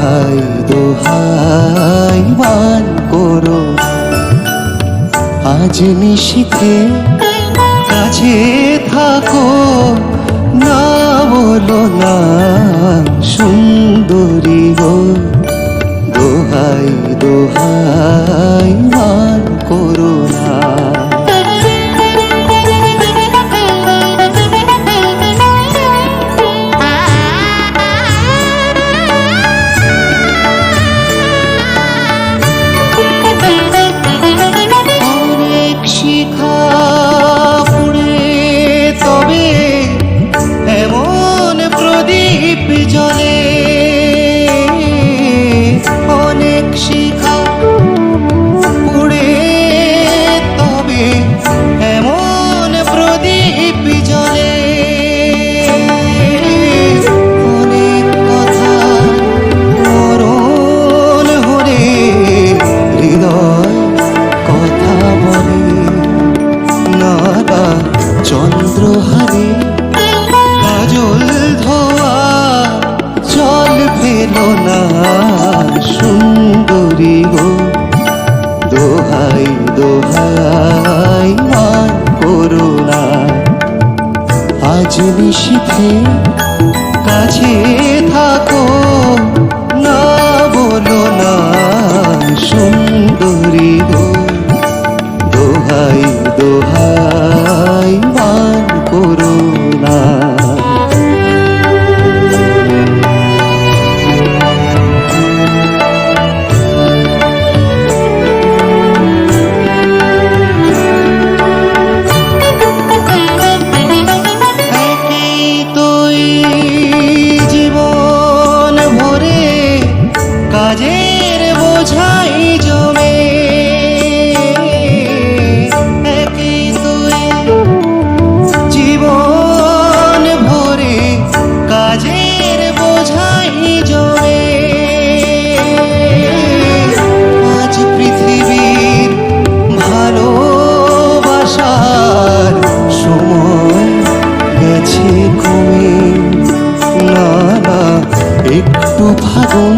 দোহাই দোহাই মান করো। আজ নিশিতে কাছে থাকো না বলো নিশীথে কাছে থাকো। একটু ভাবন